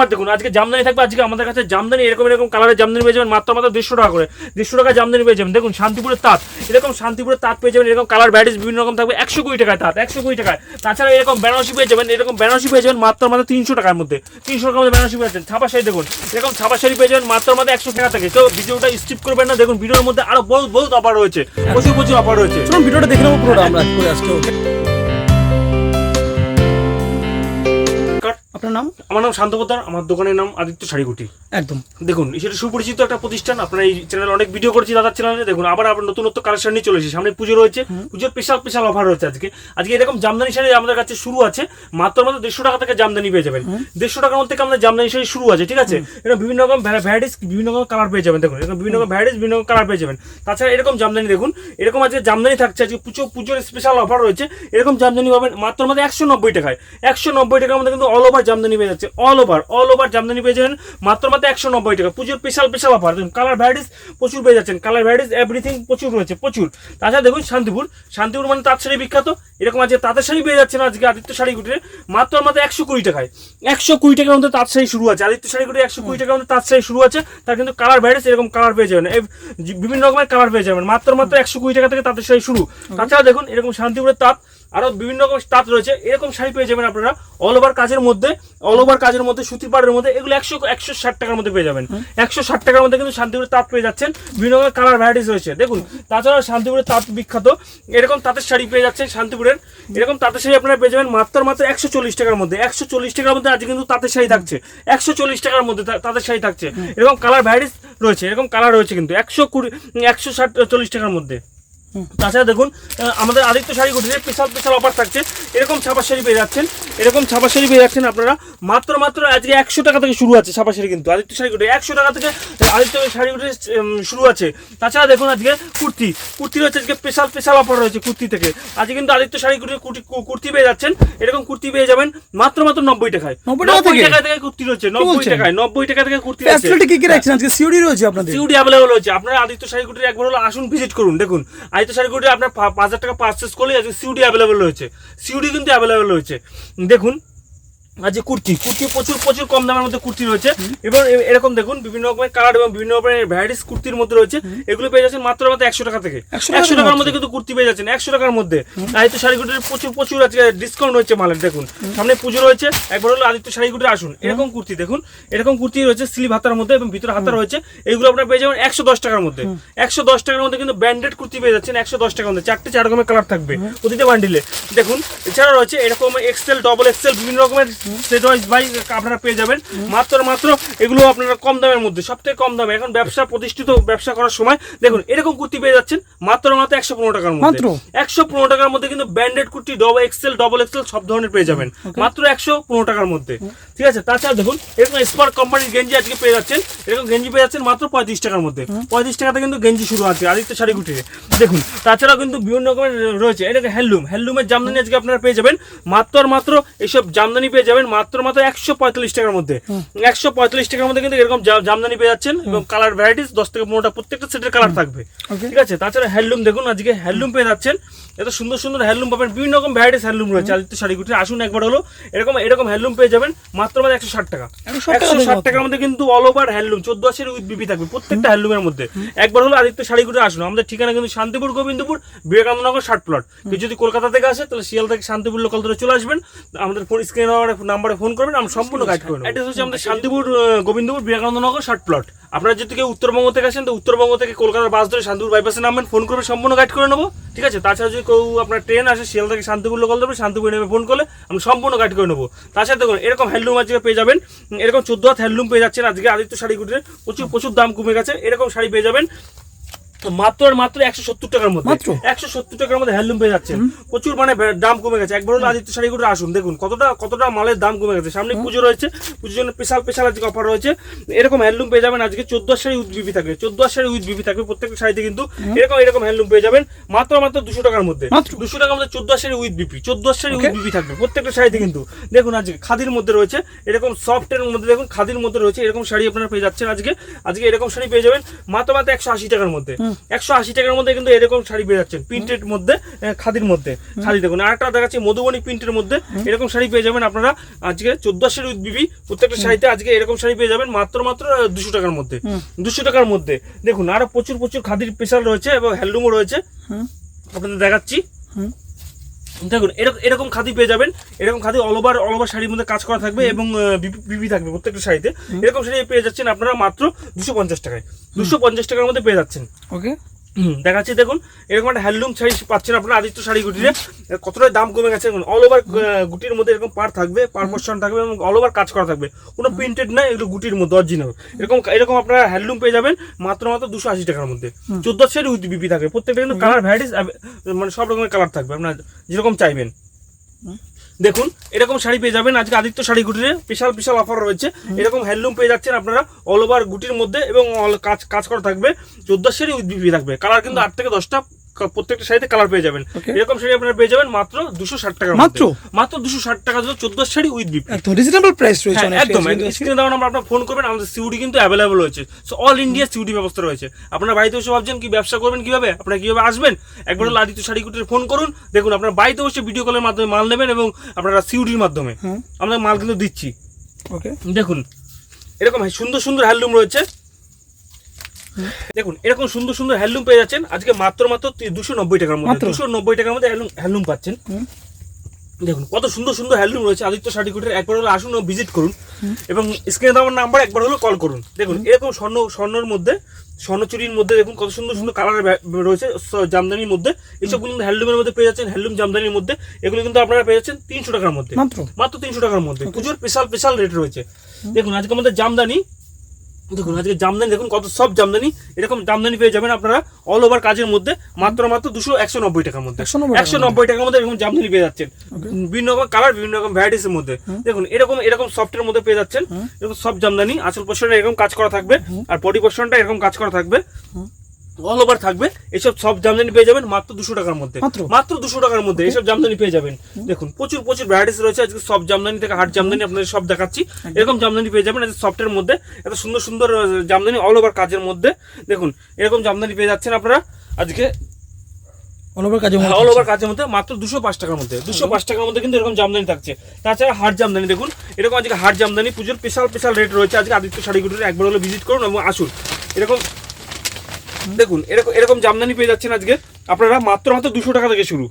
আর দেখুন, আজকে জামদানি থাকবে, আজকে আমাদের কাছে জামদানি, এরকম এরকম কালারের জামদানি পেয়ে যাবেন, মাত্র মাত্র দেড়শো টাকা করে। দেড়শো টাকা জামদানি পেয়ে যাবেন। দেখুন, শান্তিপুরের তাঁত, এরকম শান্তিপুরের তাঁত পেয়ে যাবেন, এরকম কালার ভ্যারাইটিস বিভিন্ন রকম থাকবে, একশো কুড়ি টাকায় তাঁত, একশো কুড়ি টাকায়। তাছাড়া এরকম বেনারসি পেয়ে যাবেন, এরকম বেনারসি পেয়ে যাবেন মাত্র মাত্র তিনশো টাকার মধ্যে। তিনশো টাকার মধ্যে বেনারসি পেয়ে যাবেন। ছাপা শাড়ি দেখুন, এরকম ছাপা শাড়ি পেয়ে যাবেন, মাত্র মাত্র একশো টাকা থেকে। তো ভিডিওটা স্কিপ করবেন না, দেখুন, ভিডিওর মধ্যে আরও বহুত বহুত অফার রয়েছে। প্রচুর প্রচুর অফার রয়েছে। ভিডিওটা দেখে নেব পুরোটা, আমরা আজকে আপনার নাম? আমার নাম শান্ত পোদ্দার আমার দোকানের নাম আদিত্য শাড়িগুটি একদম। দেখুন সেটা সুপরিচিত একটা প্রতিষ্ঠান আপনারা এই চ্যানেলে অনেক ভিডিও করেছি দাদার চ্যানেলে দেখুন আবার আবার নতুনত্ব কালেকশন নিয়ে চলেছি সামনে পুজো রয়েছে পুজোর স্পেশাল স্পেশাল অফার রয়েছে আজকে। আজকে এরকম জামদানি শাড়ি আমাদের কাছে শুরু আছে মাত্র মাত্র দেড়শো টাকা থেকে জামদানি পেয়ে যাবেন। দেড়শো টাকার মধ্যে আমাদের জামদানি শাড়ি শুরু আছে ঠিক আছে? এরকম বিভিন্ন রকম ভ্যারাইটিস বিভিন্ন রকম কালার পেয়ে যাবেন। দেখুন এরকম বিভিন্ন রকম ভ্যারাইটিস বিভিন্ন রকম কালার পেয়ে যাবেন। তাছাড়া এরকম জামদানি দেখুন এরকম আজকে জামদানি থাকছে। আজকে পুজো পুজোর স্পেশাল অফার রয়েছে। এরকম জামদানি পাবেন মাত্র মাত্র একশো নব্বই টাকায়। একশো নব্বই টাকার মধ্যে কিন্তু অল ওভার জামদানি পেয়ে যাচ্ছে all over all over jamdani পেয়ে যাবেন মাত্র মাত্র একশো নব্বই টাকা। পুজোর স্পেশাল স্পেশাল অফার দেখুন কালার ভ্যারাইটিস প্রচুর পেয়ে যাচ্ছেন। কালার ভ্যারাইটিস এভরিথিং প্রচুর রয়েছে প্রচুর। তাছাড়া দেখুন শান্তিপুর। শান্তিপুর মানে তাঁত শাড়ি বিখ্যাত। এরকম আজকে তাঁতের শাড়ি পেয়ে যাচ্ছেন আজকে আদিত্য শাড়ি কুটিরে মাত্র মাত্র একশো কুড়ি টাকায়। একশো কুড়ি টাকার মধ্যে তাঁত শাড়ি শুরু আছে। আদিত্য শাড়ি কুটিরে একশো কুড়ি টাকার মধ্যে তাঁত শাড়ি শুরু আছে। তার কিন্তু কালার ভ্যারাইটিস এরকম কালার পেয়ে যাবেন। বিভিন্ন রকমের কালার পেয়ে যাবেন। মাত্র মাত্র একশো কুড়ি টাকা থেকে তাঁতের শাড়ি শুরু। তাছাড়া দেখুন এরকম শান্তিপুরের তাঁত আরও বিভিন্ন রকম তাঁত রয়েছে। এরকম শাড়ি পেয়ে যাবেন আপনারা অল ওভার কাজের মধ্যে অল ওভার কাজের মধ্যে সুতির পাড়ের মধ্যে এগুলো একশো একশো ষাট টাকার মধ্যে পেয়ে যাবেন। একশো ষাট টাকার মধ্যে কিন্তু শান্তিপুরের তাঁত পেয়ে যাচ্ছেন। বিভিন্ন রকমের কালার ভ্যারাইটিস রয়েছে। দেখুন তাছাড়া শান্তিপুরের তাঁত বিখ্যাত। এরকম তাঁতের শাড়ি পেয়ে যাচ্ছেন শান্তিপুরের। এরকম তাঁতের শাড়ি আপনারা পেয়ে যাবেন মাত্র মাত্র একশো চল্লিশ টাকার মধ্যে। একশো চল্লিশ টাকার মধ্যে আজকে কিন্তু তাঁতের শাড়ি থাকছে। একশো চল্লিশ টাকার মধ্যে তাঁতের শাড়ি থাকছে। এরকম কালার ভ্যারাইটিস রয়েছে এরকম কালার রয়েছে কিন্তু। একশো কুড়ি একশো ষাট চল্লিশ টাকার মধ্যে। তাছাড়া দেখুন আমাদের আদিত্য শাড়ি কুটিরে স্পেশাল স্পেশাল অফার থাকছে। এরকম ছাপা শাড়ি পেয়ে যাচ্ছেন। এরকম ছাপা শাড়ি পেয়ে যাচ্ছেন আপনারা। মাত্র মাত্র আজকে একশো টাকা থেকে শুরু আছে ছাপা শাড়ি কিন্তু। আদিত্য শাড়ি কুটিরে একশো টাকা থেকে আদিত্য শাড়ি কুটিরে শুরু আছে। তাছাড়া দেখুন আজকে কুর্তি। কুর্তি রয়েছে আজকে স্পেশাল স্পেশাল অফার রয়েছে কুর্তি থেকে। আজকে কিন্তু আদিত্য শাড়ি কুটিরে কুর্তি পেয়ে যাচ্ছেন। এরকম কুর্তি পেয়ে যাবেন মাত্র মাত্র নব্বই টাকায়। 90 টাকা থেকে? কুর্তি রয়েছে নব্বই টাকায় নব্বই টাকা থেকে কুর্তি কি কি রাখছেন? আজকে সিওডি রয়েছে আপনাদের? সিউডি অ্যাভেলেবল রয়েছে। আপনারা আদিত্য শাড়িগুটির একবার হলো আসুন ভিজিট করুন। দেখুন আদিত্য শাড়িগুলি আপনার পাঁচ হাজার টাকা পারচেস করলে আজকে সিউডি অ্যাভেলেবেল রয়েছে। সিউডি কিন্তু অ্যাভেলেবেল রয়েছে। দেখুন আজকে কুর্তি কুর্তি প্রচুর প্রচুর কম দামের মধ্যে কুর্তি রয়েছে। এবং এরকম দেখুন বিভিন্ন রকমের কালার এবং বিভিন্ন রকমের ভ্যারাইটিস কুর্তির মধ্যে রয়েছে। এগুলো পেয়ে যাচ্ছেন মাত্র মাত্র একশো টাকা থেকে। 100 একশো টাকার মধ্যে। কিন্তু কুর্তি পেয়ে যাচ্ছেন একশো টাকার মধ্যে। আদিত্য শাড়িগুটির প্রচুর প্রচুর আজকে ডিসকাউন্ট হচ্ছে মালের দেখুন। সামনে পুজো রয়েছে একবার হলো আদিত্য শাড়িগুটি আসুন। এরকম কুর্তি দেখুন এরকম কুর্তি রয়েছে স্লিভ হাতার মধ্যে এবং ভিতরে হাতা রয়েছে। এগুলো আপনার পেয়ে যাবেন একশো দশ টাকার মধ্যে। একশো দশ টাকার মধ্যে কিন্তু ব্যান্ডেড কুর্তি পেয়ে যাচ্ছেন একশো দশ টাকার মধ্যে। চারটে চার রকমের কালার থাকবে প্রতিটা বান্ডিলে দেখুন এছাড়া রয়েছে এরকম এক্সেল ডবল এক্সেল বিভিন্ন রকমের সেট ওয়াইজ বাই আপনারা পেয়ে যাবেন। মাত্র মাত্র এগুলো আপনারা কম দামের মধ্যে সবথেকে কম দামে। এখন ব্যবসা প্রতিষ্ঠিত ব্যবসা করার সময় দেখুন এরকম কুর্তি পেয়ে যাচ্ছেন মাত্র মাত্র একশো পনেরো টাকার মধ্যে। একশো পনেরো টাকার মধ্যে কিন্তু branded kurti double XL double XL সব ধরনের পেয়ে যাবেন। মাত্র একশো পনেরো টাকার মধ্যে। ঠিক আছে? তাছাড়া দেখুন এরকম স্পার্ক কোম্পানির গেঞ্জি আজকে পেয়ে যাচ্ছেন। এরকম গেঞ্জি পেয়ে যাচ্ছেন মাত্র পঁয়ত্রিশ টাকার মধ্যে। পঁয়ত্রিশ টাকাতে কিন্তু গেঞ্জি শুরু আছে আদিত্য শাড়ি কুটিরে দেখুন তাছাড়াও কিন্তু বিভিন্ন রকমের রয়েছে। এটাকে হ্যান্ডলুম হ্যান্ডলুমের জামদানি আজকে আপনারা পেয়ে যাবেন। মাত্র আর মাত্র এইসব জামদানি পেয়ে যাবেন মাত্র মাত্র একশো পঁয়তাল্লিশ টাকার মধ্যে। একশো পঁয়তাল্লিশ টাকার মধ্যে কিন্তু এরকম জামদানি পেয়ে যাচ্ছেন এবং কালার ভ্যারাইটিস দশ থেকে পনেরোটা প্রত্যেকটা সেটের কালার থাকবে। ঠিক আছে? তাছাড়া হ্যান্ডলুম দেখুন আজকে হ্যান্ডলুম পেয়ে যাচ্ছেন। এত সুন্দর সুন্দর হ্যান্ডলুম পাবেন। বিভিন্ন রকম ভ্যারাইটিস হ্যান্ডলুম রয়েছে আদিত্য শাড়িগুটি আসুন একবার হলো। এরকম এরকম হ্যান্ডলুম পেয়ে যাবেন। মাত্র মাত্র একশো ষাট টাকা। একশো ষাট টাকার মধ্যে কিন্তু অল ওভার হ্যান্ডলুম চোদ্দ আশির উইথ বিপি থাকবে প্রত্যেকটা হ্যান্ডলুমের মধ্যে। একবার হলো আদিত্য আসুন আমাদের ঠিকানা কিন্তু শান্তিপুর গোবিন্দপুর বিবেকানন্দনগর ষাট প্লট কেউ যদি কলকাতা থেকে আসে তাহলে শিয়াল থেকে শান্তিপুর লোকাল ধরে চলে আসবেন। আমাদের ফোন স্ক্রিন নাম্বারে ফোন করবেন। আমরা সম্পূর্ণ গাইড করবেন অ্যাড্রেস হচ্ছে আমাদের শান্তিপুর গোবিন্দপুর বিবেকানন্দনগর ষাট প্লট আপনারা যদি কেউ উত্তরবঙ্গ থেকে আসেন তো উত্তরবঙ্গ থেকে কলকাতার বাস ধরে শান্তিপুর বাইপাসে নামবেন। ফোন করবেন সম্পূর্ণ গাইড করে নেব। ঠিক আছে? তাছাড়া যদি কেউ আপনার ট্রেন আসে শিয়াল থেকে শান্তিপুর লোকাল দেবে শান্তিপুর নেমে ফোন করলে আমি সম্পূর্ণ গাইড করে নেব। তাছাড়া দেখুন, এরকম হ্যান্ডলুম আজকে পেয়ে যাবেন। এরকম চোদ্দ হাত হ্যান্ডলুম পেয়ে যাচ্ছেন আজকে আদিত্য শাড়িগুটির প্রচুর প্রচুর দাম কমে গেছে। এরকম শাড়ি পেয়ে যাবেন। মাত্র আর মাত্র একশো সত্তর টাকার মধ্যে। মাত্র? একশো সত্তর টাকার মধ্যে হ্যান্ডলুম পেয়ে যাচ্ছেন। প্রচুর মানে দাম কমে গেছে। একবার হলো আদিত্য শাড়িগুলো আসুন দেখুন কতটা কতটা মালের দাম কমে গেছে। সামনে পুজো রয়েছে পুজোর জন্য স্পেশাল স্পেশাল আজকে অফার রয়েছে। এরকম হ্যান্ডলুম পেয়ে যাবেন আজকে চোদ্দ শাড়ি উইথ বিবি থাকবে। চোদ্দ শাড়ি উইথ বিবি থাকবে। প্রত্যেকটা শাড়িতে কিন্তু এরকম এরকম হ্যান্ডলুম পেয়ে যাবেন। মাত্র মাত্র দুশো টাকার মধ্যে। দুশো টাকার মধ্যে চোদ্দ শাড়ি উইথ বিপি চোদ্দ শাড়ি উইথ. বিবি থাকবে প্রত্যেকটা শাড়িতে কিন্তু। দেখুন আজকে খাদির মধ্যে রয়েছে এরকম সফটের মধ্যে দেখুন খাদির মধ্যে রয়েছে এরকম শাড়ি আপনারা পেয়ে যাচ্ছেন আজকে। আজকে এরকম শাড়ি পেয়ে যাবেন মাত্র মাত্র একশো আশি টাকার মধ্যে। একশো আশি টাকার মধ্যে কিন্তু এরকম শাড়ি পেয়ে যাচ্ছেন প্রিন্টের মধ্যে খাদির মধ্যে শাড়ি দেখুন। আর একটা দেখাচ্ছি মধুবনী প্রিন্টের মধ্যে এরকম শাড়ি পেয়ে যাবেন আপনারা আজকে চোদ্দশের উদ্বিবি প্রত্যেকটা শাড়িতে আজকে এরকম শাড়ি পেয়ে যাবেন মাত্র মাত্র দুশো টাকার মধ্যে। দুশো টাকার মধ্যে। দেখুন আরও প্রচুর প্রচুর খাদির স্পেশাল রয়েছে এবং হ্যান্ডলুমও রয়েছে। আপনাদের দেখাচ্ছি। দেখুন এরকম এরকম খাদি পেয়ে যাবেন। এরকম khadi all over all over শাড়ির মধ্যে কাজ করা থাকবে এবং বিবি থাকবে প্রত্যেকটা শাড়িতে। এরকম শাড়ি পেয়ে যাচ্ছেন আপনারা মাত্র দুশো পঞ্চাশ টাকায়। দুশো পঞ্চাশ টাকার মধ্যে পেয়ে যাচ্ছেন। ওকে দেখাচ্ছি দেখুন এরকম একটা হ্যান্ডলুম শাড়ি পাচ্ছেন আপনারা আদিত্য শাড়ি গুটিরে কতটা দাম কমে গেছে অল ওভার গুটির মধ্যে এরকম পার থাকবে পার পোর্শন থাকবে এবং অল ওভার কাজ করা থাকবে। কোনো প্রিন্টেড না এগুলো গুটির মধ্যে অরিজিনাল এরকম এরকম আপনারা হ্যান্ডলুম পেয়ে যাবেন মাত্র মাত্র দুশো আশি টাকার মধ্যে। চোদ্দ শাড়ি উইথ বিপি থাকবে প্রত্যেকটা কিন্তু কালার ভ্যারাইটিস মানে সব রকমের কালার থাকবে আপনার যেরকম চাইবেন। দেখুন, এরকম শাড়ি পেয়ে যাবেন। আজকে আদিত্য শাড়ি গুটিরে স্পেশাল স্পেশাল অফার রয়েছে। এরকম হ্যান্ডলুম পেয়ে যাচ্ছেন আপনারা অল ওভার গুটির মধ্যে এবং কাজ কাজ করা থাকবে। চোদ্দ শাড়ি উদ্ভিদ থাকবে। কালার কিন্তু আট থেকে দশটা প্রত্যেকটা শাড়িতে কালার পেয়ে যাবেন। এরকম শাড়ি আপনারা পেয়ে যাবেন মাত্র দুশো ষাট টাকা মাত্র? মাত্র দুশো ষাট টাকা চোদ্দ শাড়ি উইথ বিপি একদম রিজনেবল প্রাইস রয়েছে হ্যাঁ, একদম স্ক্রিনে দেওয়া নাম্বার আপনার ফোন করবেন আমাদের সিউডি কিন্তু অ্যাভেলেবল রয়েছে। সো অল ইন্ডিয়া সিউডি ব্যবস্থা রয়েছে। আপনার বাড়িতে বসে ভাবছেন কি ব্যবসা করবেন কীভাবে? আপনারা কীভাবে আসবেন? একবার হলো আদিত্য শাড়ি কুটির ফোন করুন। দেখুন আপনার বাড়িতে বসে ভিডিও কলের মাধ্যমে মাল নেবেন এবং আপনারা সিউডির মাধ্যমে। আমরা মাল কিন্তু দিচ্ছি। ওকে দেখুন এরকম সুন্দর সুন্দর হ্যান্ডলুম রয়েছে। দেখুন এরকম সুন্দর সুন্দর হ্যান্ডলুম পেয়ে যাচ্ছেন। আজকে মাত্র মাত্র দুশো নব্বই টাকার মধ্যে। দুশো নব্বই টাকার মধ্যে হ্যান্ডলুম হ্যান্ডলুম পাচ্ছেন। দেখুন কত সুন্দর সুন্দর হ্যান্ডলুম রয়েছে। আদিত্য শাড়ি কুটির একবার হলো আসুন ভিজিট করুন। এবং স্ক্রিনে দেওয়ার নাম্বার একবার হলো কল করুন। দেখুন এরকম স্বর্ণ স্বর্ণের মধ্যে স্বর্ণচুরির মধ্যে দেখুন কত সুন্দর সুন্দর কালার রয়েছে জামদানির মধ্যে। এইসব কিন্তু হ্যান্ডলুমের মধ্যে পেয়ে যাচ্ছেন হ্যান্ডলুম জামদানির মধ্যে। এগুলো কিন্তু আপনারা পেয়ে যাচ্ছেন তিনশো টাকার মধ্যে। মাত্র? মাত্র তিনশো টাকার মধ্যে। পুজোর স্পেশাল স্পেশাল রেট রয়েছে। দেখুন আজকে আমাদের জামদানি দেখুন আজকে জামদানি দেখুন কত সব জামদানি এরকম জামদানি পেয়ে যাবেন আপনারা অল ওভার কাজের মধ্যে মাত্র মাত্র দুশো একশো নব্বই টাকার মধ্যে। একশো নব্বই টাকার মধ্যে। এরকম জামদানি পেয়ে যাচ্ছেন। বিভিন্ন রকম কালার বিভিন্ন রকম ভ্যারাইটিস এর মধ্যে। দেখুন এরকম এরকম সফটের মধ্যে পেয়ে যাচ্ছেন। এরকম সব জামদানি আসল পোর্শনটা এরকম কাজ করা থাকবে। আর বডি এরকম কাজ করা থাকবে। অল ওভার থাকবে। এইসব সব জামদানি পেয়ে যাবেন মাত্র দুশো টাকার মধ্যে। মাত্র? দুশো টাকার মধ্যে এইসব জামদানি পেয়ে যাবেন। দেখুন প্রচুর প্রচুর ভ্যারাইটিস রয়েছে। আজকে সব জামদানি থেকে হাট জামদানি আপনাদের সব দেখাচ্ছি। এরকম জামদানি পেয়ে যাবেন আজকে সফটের মধ্যে। এত সুন্দর সুন্দর জামদানি অল ওভার কাজের মধ্যে। দেখুন এরকম জামদানি পেয়ে যাচ্ছেন আপনারা আজকে। অল ওভার অল ওভার কাজের মধ্যে মাত্র দুশো পাঁচ টাকার মধ্যে। দুশো পাঁচ টাকার মধ্যে কিন্তু এরকম জামদানি থাকছে। তাছাড়া হাট জামদানি দেখুন এরকম আজকে হাট জামদানি পুজোর স্পেশাল স্পেশাল রেট রয়েছে। আজকে আদিত্য শাড়িগুলোর একবার হলে ভিজিট করুন এবং আসুন। এরকম দেখুন এরকম এরকম জামদানি পেয়ে যাচ্ছেন আজকে। আপনারা মাত্র মাত্র দুশো টাকা থেকে শুরু।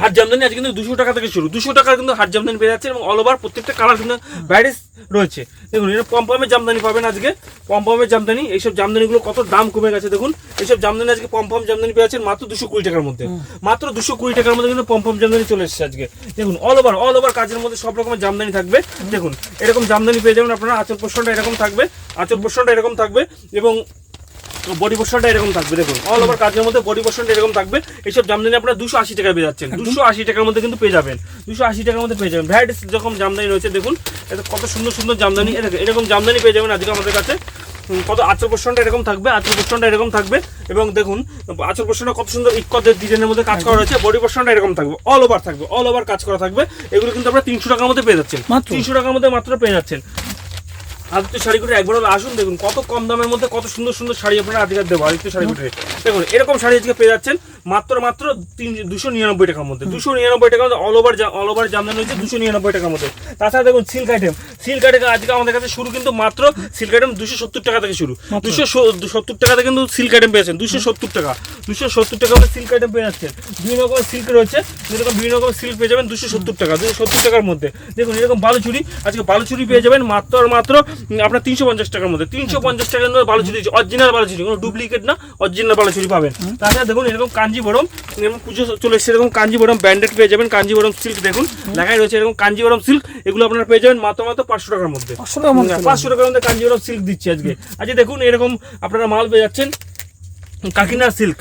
হাট জামদানি আজকে কিন্তু দুশো টাকা থেকে শুরু। দুশো টাকার কিন্তু হাট জামদানি পেয়ে যাচ্ছে এবং অল ওভার প্রত্যেকটা কালার কিন্তু ভ্যারাইটিস রয়েছে। দেখুন এটা পম্পমের জামদানি পাবেন আজকে। পম্পমের জামদানি এইসব জামদানিগুলো কত দাম কমে গেছে দেখুন। এইসব জামদানি আজকে পম্পম জামদানি পেয়ে যাচ্ছেন মাত্র দুশো কুড়ি টাকার মধ্যে। মাত্র দুশো কুড়ি টাকার মধ্যে কিন্তু পম্পম জামদানি চলে এসেছে আজকে। দেখুন অল ওভার অল ওভার কাজের মধ্যে সব রকমের জামদানি থাকবে। দেখুন এরকম জামদানি পেয়ে যাবেন আপনারা। আচল পোষণটা এরকম থাকবে। আচল পোষণটা এরকম থাকবে এবং বডি পোর্শনটা এরকম থাকবে দেখুন। অল ওভার কাজের মধ্যে বডি পোর্শনটা এরকম থাকবে। এইসব জামদানি আপনারা দুশো আশি টাকা পেয়ে যাচ্ছেন। দুশো আশি টাকার মধ্যে কিন্তু পেয়ে যাবেন। দুশো আশি টাকার মধ্যে পেয়ে যাবেন। ভ্যারাইটিস যখন জামদানি রয়েছে দেখুন এটা কত সুন্দর সুন্দর জামদানি। এরকম- জামদানি পেয়ে যাবেন আজকে আমাদের কাছে। কত আচল পোর্শনটা এরকম থাকবে আচল পোর্শনটা এরকম থাকবে। এবং দেখুন আচল পোর্শনটা কত সুন্দর ইকদের ডিজাইনের মধ্যে কাজ করা রয়েছে। বডি পোর্শনটা এরকম থাকবে অল ওভার থাকবে অল ওভার কাজ করা থাকবে। এগুলো কিন্তু আপনারা তিনশো টাকার মধ্যে পেয়ে যাচ্ছেন? তিনশো টাকার মধ্যে মাত্র পেয়ে যাচ্ছেন। আদিত্য করে একবার আসুন, দেখুন কত কম দামের মধ্যে কত সুন্দর সুন্দর শাড়ি আপনারা আজকে দেবো আদিত্য শাড়িগুলো দেখুন, এরকম শাড়ি আজকে পেয়ে যাচ্ছেন। মাত্র মাত্র তিন দুশো নিরানব্বই টাকার মধ্যে। দুশো নিরানব্বই টাকার মধ্যে all over all over jamdani হচ্ছে দুশো নিরানব্বই টাকার মধ্যে। তাছাড়া দেখুন সিল্ক আইটেম সিল্ক আইটেম আজকে আমাদের কাছে শুরু কিন্তু মাত্র সিল্ক আইটেম দুশো সত্তর টাকা থেকে শুরু। দুশো সত্তর টাকাতে কিন্তু সিল্ক আইটেম পেয়েছেন দুশো সত্তর টাকা। দুশো সত্তর টাকা মধ্যে সিল্ক আইটেম পেয়ে যাচ্ছেন। বিভিন্ন রকমের সিল্ক রয়েছে। যেরকম বিভিন্ন রকমের সিল্ক পেয়ে যাবেন দুশো সত্তর টাকা। দুশো সত্তর টাকার মধ্যে। দেখুন এরকম বালুচুরি আজকে বালুচুরি পেয়ে যাবেন মাত্র আর মাত্র আপনার তিনশো পঞ্চাশ টাকার মধ্যে। তিনশো পঞ্চাশ টাকার মধ্যে বালুচুরি অরিজিনাল বালুচুরি কোনো ডুপ্লিকেট না অরিজিনাল বালুচুরি পাবেন। তাছাড়া দেখুন এরকম কাঞ্জিবরম এরকম পুজো চলে এসেছে এরকম কাঞ্জিবরম ব্যান্ডেড পেয়ে যাবেন কাঞ্জিবরম সিল্ক দেখুন লেখাই রয়েছে এরকম কাঞ্জিবরম সিল্ক এগুলো আপনারা পেয়ে যাবেন মাত্র মাত্র পাঁচশো টাকার মধ্যে। পাঁচশো টাকার মধ্যে চলে পাঁচশো টাকার মধ্যে কাঞ্জিবরম সিল্ক দিচ্ছি আজকে। আজকে দেখুন এরকম আপনারা মাল পেয়ে যাচ্ছেন। কাকিনার সিল্ক।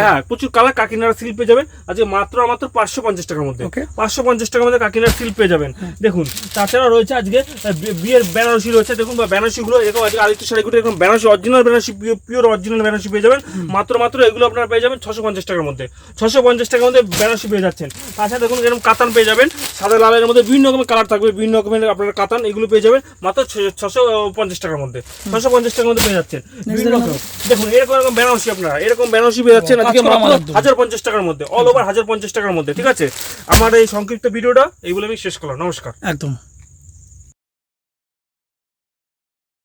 হ্যাঁ প্রচুর কালার কাকিনার সিল্ক পেয়ে যাবেন। আজকে মাত্র মাত্র পাঁচশো পঞ্চাশ টাকার মধ্যে। পাঁচশো পঞ্চাশ টাকার মধ্যে কাকিনার সিল্ক পেয়ে যাবেন। দেখুন তাছাড়া রয়েছে আজকে বিয়ের বেনারসি রয়েছে। দেখুন বা বেনারসিগুলো এরকম আজকে আদিত্য শাড়িগুলো এরকম Banarasi original Banarasi pure original Banarasi পেয়ে যাবেন। মাত্র মাত্র এগুলো আপনারা পেয়ে যাবেন ছশো পঞ্চাশ টাকার মধ্যে। ছশো পঞ্চাশ টাকার মধ্যে বেনারসি পেয়ে যাচ্ছেন। তাছাড়া দেখুন এরকম কাতান পেয়ে যাবেন। সাদা লালের মধ্যে বিভিন্ন রকমের কালার থাকবে বিভিন্ন রকমের আপনার কাতান এগুলো পেয়ে যাবেন। মাত্র ছশো পঞ্চাশ টাকার মধ্যে। ছশো পঞ্চাশ টাকার মধ্যে পেয়ে যাচ্ছেন। বিভিন্ন রকম। দেখুন এরকম এরকম বেনারসি আপনারা। এরকম বেনারসি পেয়ে যাচ্ছেন আজকে মাত্র হাজার পঞ্চাশ টাকার মধ্যে অল ওভার হাজার পঞ্চাশ টাকার মধ্যে ঠিক আছে? আমার এই সংক্ষিপ্ত ভিডিওটা এইগুলো আমি শেষ করলাম। নমস্কার। একদম।